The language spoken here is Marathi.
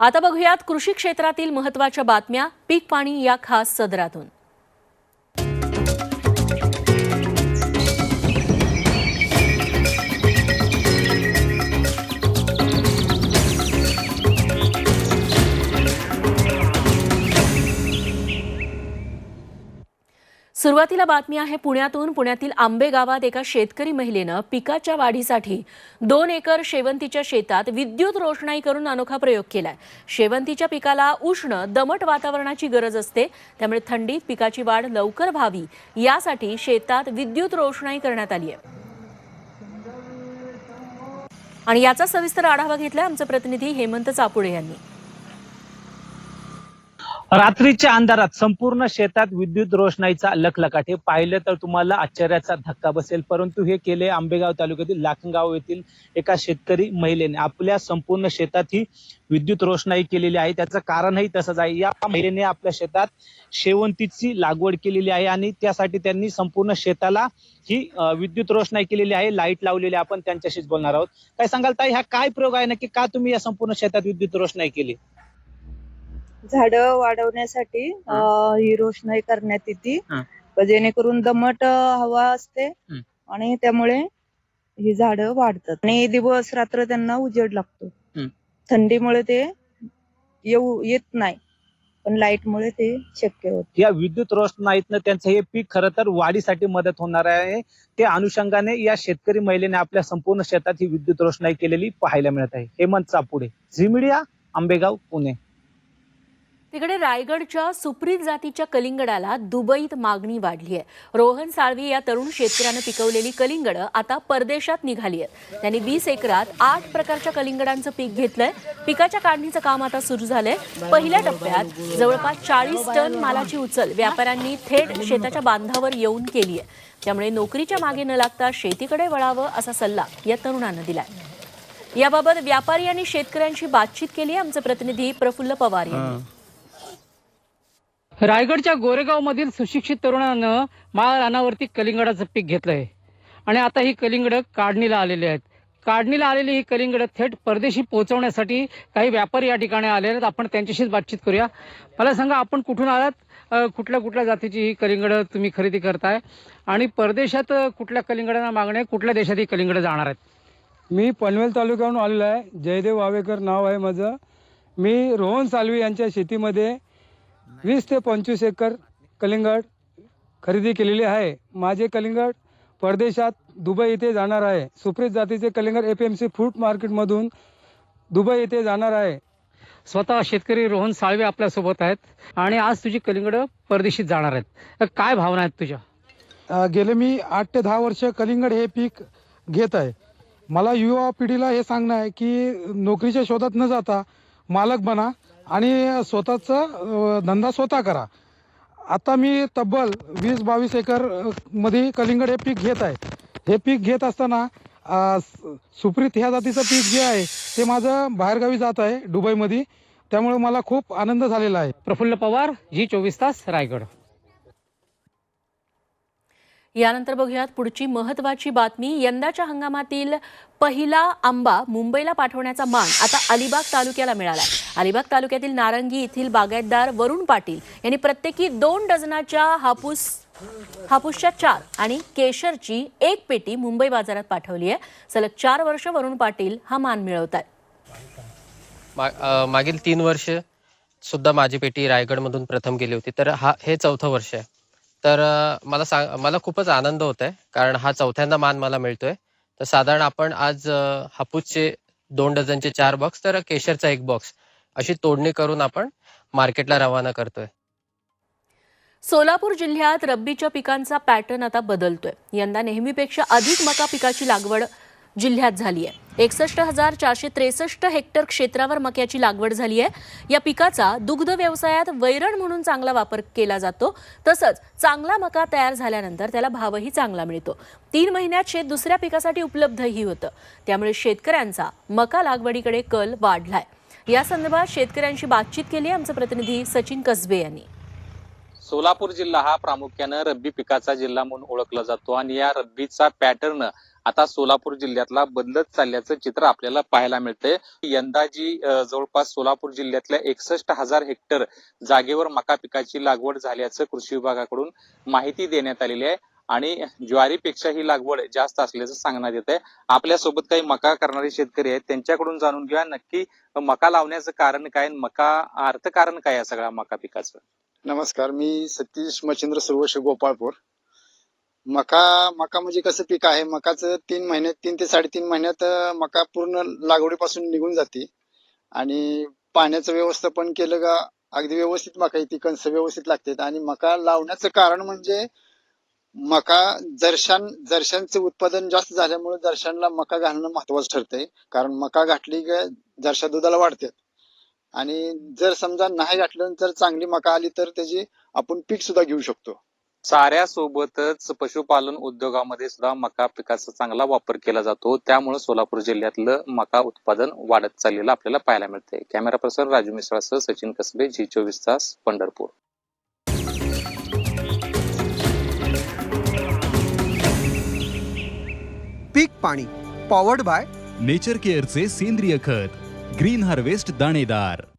आता बघूयात कृषी क्षेत्रातील महत्त्वाच्या बातम्या. पीक पाणी या खास सदरातून. सुरुवातीला बातमी आहे पुण्यातून. पुण्यातील आंबे गावात एका शेतकरी महिलेनं पिकाच्या वाढीसाठी दोन एकर शेवंतीच्या शेतात विद्युत रोषणाई करून अनोखा प्रयोग केलाय. शेवंतीच्या पिकाला उष्ण दमट वातावरणाची गरज असते. त्यामुळे थंडीत पिकाची वाढ लवकर व्हावी यासाठी शेतात विद्युत रोषणाई करण्यात आली आहे आणि याचा सविस्तर आढावा घेतला आमचे प्रतिनिधी हेमंत चापुडे यांनी. रात्रीच्या अंधारात संपूर्ण शेतात विद्युत रोषणाईचा लखलखाट हे पाहिलं तर तुम्हाला आश्चर्याचा धक्का बसेल. परंतु हे केले आंबेगाव तालुक्यातील लाखनगाव येथील एका शेतकरी महिलेने. आपल्या संपूर्ण शेतात ही विद्युत रोषणाई केलेली आहे. त्याचं कारणही तसंच आहे. या महिलेने आपल्या शेतात शेवंतीची लागवड केलेली आहे आणि त्यासाठी त्यांनी संपूर्ण शेताला ही विद्युत रोषणाई केलेली आहे. लाइट लावलेली आहे. आपण त्यांच्याशीच बोलणार आहोत. काय सांगाल ताई हा काय प्रयोग आहे? नक्की का तुम्ही या संपूर्ण शेतात विद्युत रोषणाई केली? झाड वाढवण्यासाठी अं, ही रोषणाई करण्यात येते. जेणेकरून दमट हवा असते. आणि त्यामुळे ही झाड वाढतात. आणि दिवस रात्र त्यांना उजेड लागतो. थंडीमुळे ते येऊ येत नाही. पण लाइट मुळे ते शक्य होत. या विद्युत रोषणाईतनं त्यांचं हे पीक खरं तर वाढीसाठी मदत होणार आहे. त्या अनुषंगाने या शेतकरी महिलेने आपल्या संपूर्ण शेतात ही विद्युत रोषणाई केलेली पाहायला मिळत आहे. Hemant Chapude Zee media Ambegaon Pune. तिकडे रायगडच्या सुप्रीत जातीच्या कलिंगडाला दुबईत मागणी वाढली आहे. रोहन साळवी या तरुण शेतकऱ्यानं पिकवलेली कलिंगड आता परदेशात निघाली आहेत. त्यांनी वीस एकरात आठ प्रकारच्या कलिंगडांचं पीक घेतलंय. पिकाच्या काढणीचं काम आता सुरू झालंय. पहिल्या टप्प्यात जवळपास चाळीस टन मालाची उचल व्यापाऱ्यांनी थेट शेताच्या बांधावर येऊन केली आहे. त्यामुळे नोकरीच्या मागे न लागता शेतीकडे वळावं असा सल्ला या तरुणानं दिलाय. याबाबत व्यापारी आणि शेतकऱ्यांशी बातचीत केली आहे आमचे प्रतिनिधी प्रफुल्ल पवार यांनी. रायगडच्या गोरेगाव मधील सुशिक्षित तरुणानं माळ रानावरती कलिंगडाचं पीक घेतलं आहे आणि आता ही कलिंगड काढणीला आलेली आहेत. काढणीला आलेली ही कलिंगड थेट परदेशी पोहोचवण्यासाठी काही व्यापारी या ठिकाणी आले आहेत. आपण त्यांच्याशीच बातचीत करूया. मला सांगा आपण कुठून आलात? कुठल्या कुठल्या जातीची ही कलिंगड तुम्ही खरेदी करताय? आणि परदेशात कुठल्या कलिंगडांना मागणे कुठल्या देशात ही कलिंगड जाणार आहेत? मी पनवेल तालुक्याहून आलेलो आहे. जयदेव वावेकर नाव आहे माझं. मी रोहन सालवी यांच्या शेतीमध्ये वीस ते पंचवीस एकर कलिंगड खरेदी केलेली आहे. माझे कलिंगड परदेशात दुबई येथे जाणार आहे. सुप्रीत जातीचे कलिंगड A P M C fruit मार्केटमधून दुबई येथे जाणार आहे. स्वतः शेतकरी रोहन साळवे आपल्यासोबत आहेत आणि आज तुझी कलिंगड परदेशीत जाणार आहेत. काय भावना आहेत तुझ्या? गेले मी आठ ते दहा वर्ष कलिंगड हे पीक घेत आहे. मला युवा पिढीला हे सांगणं आहे की नोकरीच्या शोधात न जाता मालक बना. आणि स्वतःचा धंदा स्वतः करा. आता मी तब्बल वीस बावीस एकरमध्ये कलिंगड हे पीक घेत आहे. हे पीक घेत असताना सुप्रीत ह्या जातीचं पीक जे आहे ते माझं बाहेरगावी जात आहे दुबईमध्ये त्यामुळे मला खूप आनंद झालेला आहे. प्रफुल्ल पवार जी चोवीस तास रायगड. यानंतर बघूयात पुढची महत्वाची बातमी. यंदाच्या हंगामातील पहिला आंबा मुंबईला पाठवण्याचा मान आता अलिबाग तालुक्याला मिळाला अलिबाग तालुक्यातील नारंगी येथील बागायतदार वरुण पाटील यांनी प्रत्येकी दोन डझनाच्या हापूस हापूसच्या चार आणि केशरची एक पेटी मुंबई बाजारात पाठवली आहे. सलग चार वर्ष वरुण पाटील हा मान मिळवत आहेत मागील तीन वर्ष सुद्धा माझी पेटी रायगडमधून प्रथम गेली होती. तर हा हे चौथं वर्ष आहे. तर मला सांग मला खूपच आनंद होत आहे कारण हा चौथ्यांदा मान मला मिळतोय. तर साधारण आपण आज हापूसचे दोन डझनचे चार बॉक्स तर केशरचा एक बॉक्स अशी तोडणी करून आपण मार्केटला रवाना करतोय. सोलापूर जिल्ह्यात रब्बीच्या पिकांचा पॅटर्न आता बदलतोय. यंदा नेहमीपेक्षा अधिक मका पिकाची लागवड जिल्ह्यात झाली आहे एकसष्ट हजार चारशे त्रेसष्ट हेक्टर क्षेत्रावर मक्याची लागवड झाली आहे. या पिकाचा दुग्ध व्यवसायात वैरण म्हणून चांगला वापर केला जातो. तसंच चांगला मका तयार झाल्यानंतर त्याला भावही चांगला मिळतो. तीन महिन्यात शेत दुसऱ्या पिकासाठी उपलब्धही होतं. त्यामुळे शेतकऱ्यांचा मका लागवडीकडे कल वाढलाय. या संदर्भात शेतकऱ्यांशी बातचीत केली आमचे प्रतिनिधी सचिन कसबे यांनी. सोलापूर जिल्हा हा प्रामुख्यानं रब्बी पिकाचा जिल्हा म्हणून ओळखला जातो आणि या रब्बीचा पॅटर्न आता सोलापूर जिल्ह्यातला बदलत चालल्याचं चित्र आपल्याला पाहायला मिळतंय. यंदा जी जवळपास सोलापूर जिल्ह्यातल्या एकसष्ट हजार हेक्टर जागेवर मका पिकाची लागवड झाल्याचं कृषी विभागाकडून माहिती देण्यात आलेली आहे. आणि ज्वारीपेक्षा ही लागवड जास्त असल्याचं सांगण्यात येत आहे आपल्यासोबत काही मका करणारे शेतकरी आहेत. त्यांच्याकडून जाणून घेऊया नक्की मका लावण्याचं कारण काय मका अर्थकारण काय या सगळ्या मका पिकाचं? नमस्कार. मी सतीश मच्छिंद्र सर्वश गोपाळपूर. मका मका म्हणजे कसं पीक आहे? मकाचं तीन महिन्यात तीन ते साडेतीन महिन्यात मका पूर्ण लागवडीपासून निघून जाते. आणि पाण्याचं व्यवस्थापन केलं का अगदी व्यवस्थित मका येते कणसं व्यवस्थित लागतात. आणि मका लावण्याचं कारण म्हणजे मका जरशान जर्शांचं उत्पादन जास्त झाल्यामुळे जरशांना मका घालणं महत्वाचं ठरतंय. कारण मका घातली का जरशा दुधाला वाढतात. आणि जर समजा नाही घातलं तर चांगली मका आली तर त्याची आपण पीक सुद्धा घेऊ शकतो. चाऱ्यासोबतच पशुपालन उद्योगामध्ये सुद्धा मका पिकाचा चांगला वापर केला जातो. त्यामुळे सोलापूर जिल्ह्यातलं मका उत्पादन वाढत चाललेलं आपल्याला पाहायला मिळतंय. कॅमेरा पर्सन राजू मिश्रासह सचिन कसबे झी चोवीस तास पंढरपूर. पीक पाणी पॉवर्ड बाय नेचर केअरचे सेंद्रिय खत ग्रीन हार्वेस्ट दाणेदार.